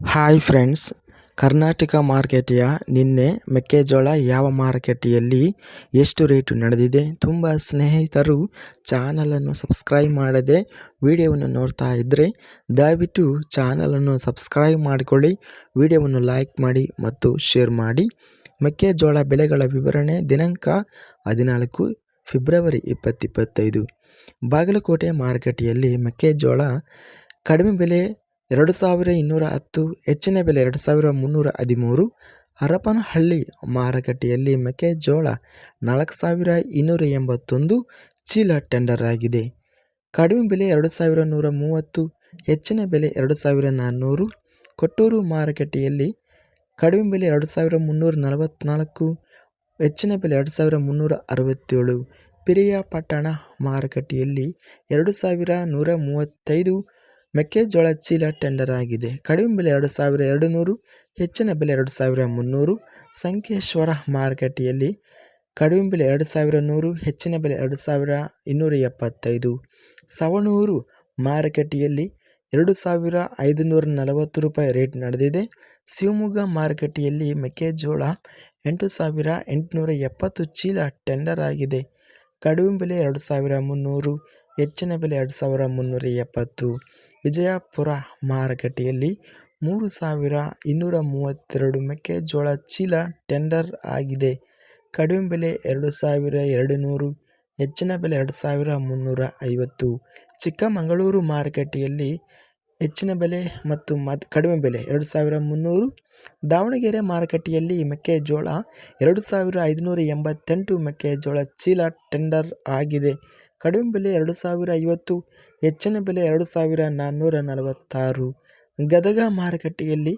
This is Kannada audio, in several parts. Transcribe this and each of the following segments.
ಹಾಯ್ ಫ್ರೆಂಡ್ಸ್ ಕರ್ನಾಟಕ ಮಾರ್ಕೆಟಿಯ ನಿನ್ನೆ ಮೆಕ್ಕೆಜೋಳ ಯಾವ ಮಾರುಕಟ್ಟೆಯಲ್ಲಿ ಎಷ್ಟು ರೇಟು ನಡೆದಿದೆ? ತುಂಬ ಸ್ನೇಹಿತರು ಚಾನಲನ್ನು ಸಬ್ಸ್ಕ್ರೈಬ್ ಮಾಡದೆ ವಿಡಿಯೋವನ್ನು ನೋಡ್ತಾ ಇದ್ದರೆ ದಯವಿಟ್ಟು ಚಾನಲನ್ನು ಸಬ್ಸ್ಕ್ರೈಬ್ ಮಾಡಿಕೊಳ್ಳಿ, ವಿಡಿಯೋವನ್ನು ಲೈಕ್ ಮಾಡಿ ಮತ್ತು ಶೇರ್ ಮಾಡಿ. ಮೆಕ್ಕೆಜೋಳ ಬೆಲೆಗಳ ವಿವರಣೆ ದಿನಾಂಕ ಹದಿನಾಲ್ಕು ಫೆಬ್ರವರಿ ಇಪ್ಪತ್ತಿಪ್ಪತ್ತೈದು ಬಾಗಲಕೋಟೆ ಮಾರುಕಟ್ಟೆಯಲ್ಲಿ ಮೆಕ್ಕೆಜೋಳ ಕಡಿಮೆ ಬೆಲೆ ಎರಡು ಸಾವಿರ ಇನ್ನೂರ ಹತ್ತು, ಹೆಚ್ಚಿನ ಬೆಲೆ ಎರಡು ಸಾವಿರ ಮುನ್ನೂರ ಹದಿಮೂರು, ಹರಪನಹಳ್ಳಿ ಮಾರುಕಟ್ಟೆಯಲ್ಲಿ ಮೆಕ್ಕೆಜೋಳ ನಾಲ್ಕು ಸಾವಿರ ಇನ್ನೂರ ಎಂಬತ್ತೊಂದು ಚೀಲ ಟೆಂಡರ್ ಆಗಿದೆ. ಕಡಿಮೆ ಬೆಲೆ ಎರಡು ಸಾವಿರ ನೂರ ಮೂವತ್ತು, ಹೆಚ್ಚಿನ ಬೆಲೆ ಎರಡು ಸಾವಿರ ನಾನ್ನೂರು. ಕೊಟ್ಟೂರು ಮಾರುಕಟ್ಟೆಯಲ್ಲಿ ಕಡಿಮೆ ಬೆಲೆ ಎರಡು ಸಾವಿರ ಮುನ್ನೂರ ನಲವತ್ತ್ನಾಲ್ಕು, ಹೆಚ್ಚಿನ ಬೆಲೆ ಎರಡು ಸಾವಿರ ಮುನ್ನೂರ ಅರವತ್ತೇಳು. ಪಿರಿಯಾಪಟ್ಟಣ ಮಾರುಕಟ್ಟೆಯಲ್ಲಿ ಎರಡು ಸಾವಿರ ನೂರ ಮೂವತ್ತೈದು ಮೆಕ್ಕೆಜೋಳ ಚೀಲ ಟೆಂಡರ್ ಆಗಿದೆ. ಕಡಿಮೆ ಬೆಲೆ ಎರಡು ಸಾವಿರ ಎರಡು ನೂರು ಹೆಚ್ಚಿನ ಬೆಲೆ ಎರಡು ಸಾವಿರ ಮುನ್ನೂರು. ಸಂಕೇಶ್ವರ ಮಾರುಕಟ್ಟೆಯಲ್ಲಿ ಕಡಿಮೆ ಬೆಲೆ ಎರಡು ಸಾವಿರ ನೂರು, ಹೆಚ್ಚಿನ ಬೆಲೆ ಎರಡು ಸಾವಿರ ಇನ್ನೂರ ಎಪ್ಪತ್ತೈದು. ಸವಣೂರು ಮಾರುಕಟ್ಟೆಯಲ್ಲಿ ಎರಡು ಸಾವಿರ ಐದುನೂರ ನಲವತ್ತು ರೂಪಾಯಿ ರೇಟ್ ನಡೆದಿದೆ. ಶಿವಮೊಗ್ಗ ಮಾರುಕಟ್ಟೆಯಲ್ಲಿ ಮೆಕ್ಕೆಜೋಳ ಎಂಟು ಸಾವಿರ ಎಂಟುನೂರ ಎಪ್ಪತ್ತು ಚೀಲ ಟೆಂಡರ್ ಆಗಿದೆ. ಕಡಿಮೆ ಬೆಲೆ ಎರಡು ಸಾವಿರ ಮುನ್ನೂರು, ಹೆಚ್ಚಿನ ಬೆಲೆ ಎರಡು ಸಾವಿರ ಮುನ್ನೂರ ಎಪ್ಪತ್ತು. ವಿಜಯಪುರ ಮಾರುಕಟ್ಟೆಯಲ್ಲಿ ಮೂರು ಸಾವಿರ ಇನ್ನೂರ ಮೂವತ್ತೆರಡು ಮೆಕ್ಕೆಜೋಳ ಚೀಲ ಟೆಂಡರ್ ಆಗಿದೆ. ಕಡಿಮೆ ಬೆಲೆ ಎರಡು ಸಾವಿರ ಎರಡು ನೂರು ಹೆಚ್ಚಿನ ಬೆಲೆ ಎರಡು ಸಾವಿರ ಮುನ್ನೂರ ಐವತ್ತು. ಚಿಕ್ಕಮಗಳೂರು ಮಾರುಕಟ್ಟೆಯಲ್ಲಿ ಹೆಚ್ಚಿನ ಬೆಲೆ ಮತ್ತು ಕಡಿಮೆ ಬೆಲೆ ಎರಡು ಸಾವಿರ ಮುನ್ನೂರು. ದಾವಣಗೆರೆ ಮಾರುಕಟ್ಟೆಯಲ್ಲಿ ಮೆಕ್ಕೆಜೋಳ ಎರಡು ಸಾವಿರ ಐದುನೂರ ಎಂಬತ್ತೆಂಟು ಮೆಕ್ಕೆಜೋಳ ಚೀಲ ಟೆಂಡರ್ ಆಗಿದೆ. ಕಡಿಮೆ ಬೆಲೆ ಎರಡು ಸಾವಿರ ಐವತ್ತು, ಹೆಚ್ಚಿನ ಬೆಲೆ ಎರಡು ಸಾವಿರ ನಾನ್ನೂರ ನಲವತ್ತಾರು. ಗದಗ ಮಾರುಕಟ್ಟೆಯಲ್ಲಿ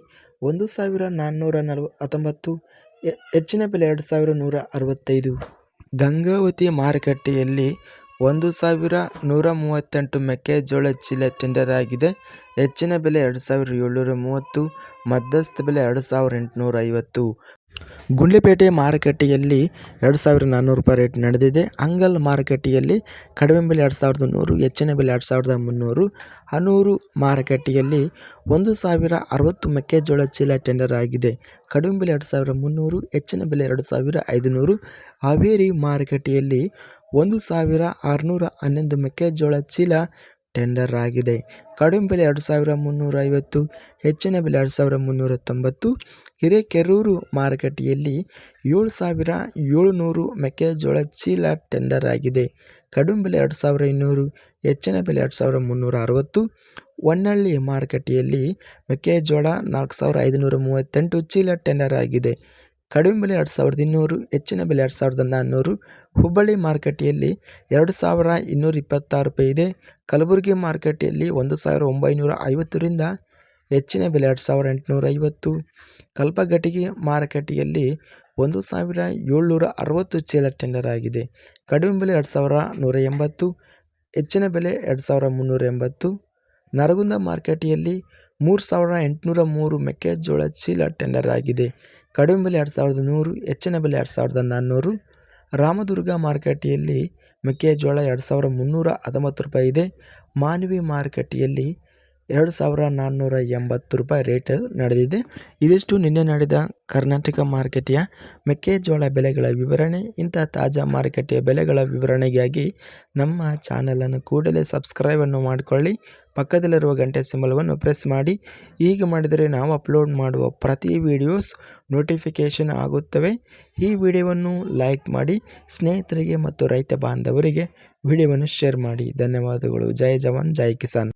ಒಂದು ಸಾವಿರ ನಾನ್ನೂರ ನಲವ ಹತ್ತೊಂಬತ್ತು ಹೆಚ್ಚಿನ ಬೆಲೆ ಎರಡು ಸಾವಿರ ನೂರ ಅರವತ್ತೈದು. ಗಂಗಾವತಿ ಮಾರುಕಟ್ಟೆಯಲ್ಲಿ ಒಂದು ಸಾವಿರ ನೂರ ಮೂವತ್ತೆಂಟು ಮೆಕ್ಕೆಜೋಳ ಚೀಲ ಟೆಂಡರ್ ಆಗಿದೆ. ಹೆಚ್ಚಿನ ಬೆಲೆ ಎರಡು ಸಾವಿರ ಏಳ್ನೂರ ಮೂವತ್ತು, ಮಧ್ಯಸ್ಥ ಬೆಲೆ ಎರಡು ಸಾವಿರ ಎಂಟುನೂರ ಐವತ್ತು. ಗುಂಡ್ಲುಪೇಟೆ ಮಾರುಕಟ್ಟೆಯಲ್ಲಿ ಎರಡು ಸಾವಿರದ ನಾನ್ನೂರು ರೂಪಾಯಿ ರೇಟ್ ನಡೆದಿದೆ. ಅಂಗಲ್ ಮಾರುಕಟ್ಟೆಯಲ್ಲಿ ಕಡಿಮೆ ಬೆಲೆ ಎರಡು ಸಾವಿರದ ನೂರು, ಹೆಚ್ಚಿನ ಬೆಲೆ ಎರಡು ಸಾವಿರದ ಮುನ್ನೂರು. ಹನೂರು ಮಾರುಕಟ್ಟೆಯಲ್ಲಿ ಒಂದು ಸಾವಿರ ಅರವತ್ತು ಮೆಕ್ಕೆಜೋಳ ಚೀಲ ಟೆಂಡರ್ ಆಗಿದೆ. ಕಡಿಮೆ ಬೆಲೆ ಎರಡು ಸಾವಿರ ಮುನ್ನೂರು, ಹೆಚ್ಚಿನ ಬೆಲೆ ಎರಡು ಸಾವಿರ ಐದುನೂರು. ಹಾವೇರಿ ಮಾರುಕಟ್ಟೆಯಲ್ಲಿ ಒಂದು ಸಾವಿರ ಆರುನೂರ ಹನ್ನೊಂದು ಮೆಕ್ಕೆಜೋಳ ಚೀಲ ಟೆಂಡರ್ ಆಗಿದೆ. ಕಡಿಮೆ ಬೆಲೆ ಎರಡು ಸಾವಿರ ಮುನ್ನೂರ ಐವತ್ತು ಹೆಚ್ಚಿನ ಬೆಲೆ ಎರಡು ಸಾವಿರ ಮುನ್ನೂರ ತೊಂಬತ್ತು ಹಿರೇಕೆರೂರು ಮಾರುಕಟ್ಟೆಯಲ್ಲಿ ಏಳು ಸಾವಿರ ಏಳುನೂರು ಮೆಕ್ಕೆಜೋಳ ಚೀಲ ಟೆಂಡರ್ ಆಗಿದೆ. ಕಡಿಮೆ ಬೆಲೆ ಎರಡು ಸಾವಿರ ಇನ್ನೂರು, ಹೆಚ್ಚಿನ ಬೆಲೆ ಎರಡು ಸಾವಿರ ಮುನ್ನೂರ ಅರವತ್ತು ಹೊನ್ನಳ್ಳಿ ಮಾರುಕಟ್ಟೆಯಲ್ಲಿ ಮೆಕ್ಕೆಜೋಳ ನಾಲ್ಕು ಸಾವಿರ ಐದುನೂರ ಮೂವತ್ತೆಂಟು ಚೀಲ ಟೆಂಡರ್ ಆಗಿದೆ. ಕಡಿಮೆ ಬೆಲೆ ಎರಡು ಸಾವಿರದ ಇನ್ನೂರು, ಹೆಚ್ಚಿನ ಬೆಲೆ ಎರಡು ಸಾವಿರದ ನಾನ್ನೂರು. ಹುಬ್ಬಳ್ಳಿ ಮಾರುಕಟ್ಟೆಯಲ್ಲಿ ಎರಡು ಸಾವಿರ ಇನ್ನೂರ ಇಪ್ಪತ್ತಾರು ರೂಪಾಯಿ ಇದೆ. ಕಲಬುರಗಿ ಮಾರುಕಟ್ಟೆಯಲ್ಲಿ ಒಂದು ಸಾವಿರ ಒಂಬೈನೂರ ಐವತ್ತರಿಂದ ಹೆಚ್ಚಿನ ಬೆಲೆ ಎರಡು ಸಾವಿರ ಎಂಟುನೂರ ಐವತ್ತು. ಕಲ್ಪಗಟ್ಟಿಗೆ ಮಾರುಕಟ್ಟೆಯಲ್ಲಿ ಒಂದು ಸಾವಿರ ಏಳ್ನೂರ ಅರವತ್ತು ಚೀಲ ಟೆಂಡರ್ ಆಗಿದೆ. ಕಡಿಮೆ ಬೆಲೆ ಎರಡು ಸಾವಿರ ನೂರ ಎಂಬತ್ತು, ಹೆಚ್ಚಿನ ಬೆಲೆ ಎರಡು ಸಾವಿರ ಮುನ್ನೂರ ಎಂಬತ್ತು. ನರಗುಂದ ಮಾರುಕಟ್ಟೆಯಲ್ಲಿ ಮೂರು ಸಾವಿರ ಎಂಟುನೂರ ಮೂರು ಮೆಕ್ಕೆಜೋಳ ಚೀಲ ಟೆಂಡರ್ ಆಗಿದೆ. ಕಡಿಮೆ ಬೆಲೆ ಎರಡು ಸಾವಿರದ ನೂರು, ಹೆಚ್ಚಿನ ಬೆಲೆ ಎರಡು ಸಾವಿರದ ನಾನ್ನೂರು. ರಾಮದುರ್ಗ ಮಾರುಕಟ್ಟೆಯಲ್ಲಿ ಮೆಕ್ಕೆಜೋಳ ಎರಡು ಸಾವಿರ ಮುನ್ನೂರ ಹತ್ತೊಂಬತ್ತು ರೂಪಾಯಿ ಇದೆ. ಮಾನವಿ ಮಾರುಕಟ್ಟೆಯಲ್ಲಿ ಎರಡು ಸಾವಿರ ನಾನ್ನೂರ ಎಂಬತ್ತು ರೂಪಾಯಿ ರೇಟ್ ನಡೆದಿದೆ. ಇದಿಷ್ಟು ನಿನ್ನೆ ನಡೆದ ಕರ್ನಾಟಕ ಮಾರುಕಟ್ಟೆಯ ಮೆಕ್ಕೆಜೋಳ ಬೆಲೆಗಳ ವಿವರಣೆ ಇಂಥ ತಾಜಾ ಮಾರುಕಟ್ಟೆಯ ಬೆಲೆಗಳ ವಿವರಣೆಗಾಗಿ ನಮ್ಮ ಚಾನಲನ್ನು ಕೂಡಲೇ ಸಬ್ಸ್ಕ್ರೈಬನ್ನು ಮಾಡಿಕೊಳ್ಳಿ. ಪಕ್ಕದಲ್ಲಿರುವ ಗಂಟೆ ಸಿಂಬಲವನ್ನು ಪ್ರೆಸ್ ಮಾಡಿ. ಹೀಗೆ ಮಾಡಿದರೆ ನಾವು ಅಪ್ಲೋಡ್ ಮಾಡುವ ಪ್ರತಿ ವಿಡಿಯೋಸ್ ನೋಟಿಫಿಕೇಷನ್ ಆಗುತ್ತವೆ. ಈ ವಿಡಿಯೋವನ್ನು ಲೈಕ್ ಮಾಡಿ. ಸ್ನೇಹಿತರಿಗೆ ಮತ್ತು ರೈತ ಬಾಂಧವರಿಗೆ ವಿಡಿಯೋವನ್ನು ಶೇರ್ ಮಾಡಿ. ಧನ್ಯವಾದಗಳು. ಜೈ ಜವಾನ್, ಜೈ ಕಿಸಾನ್.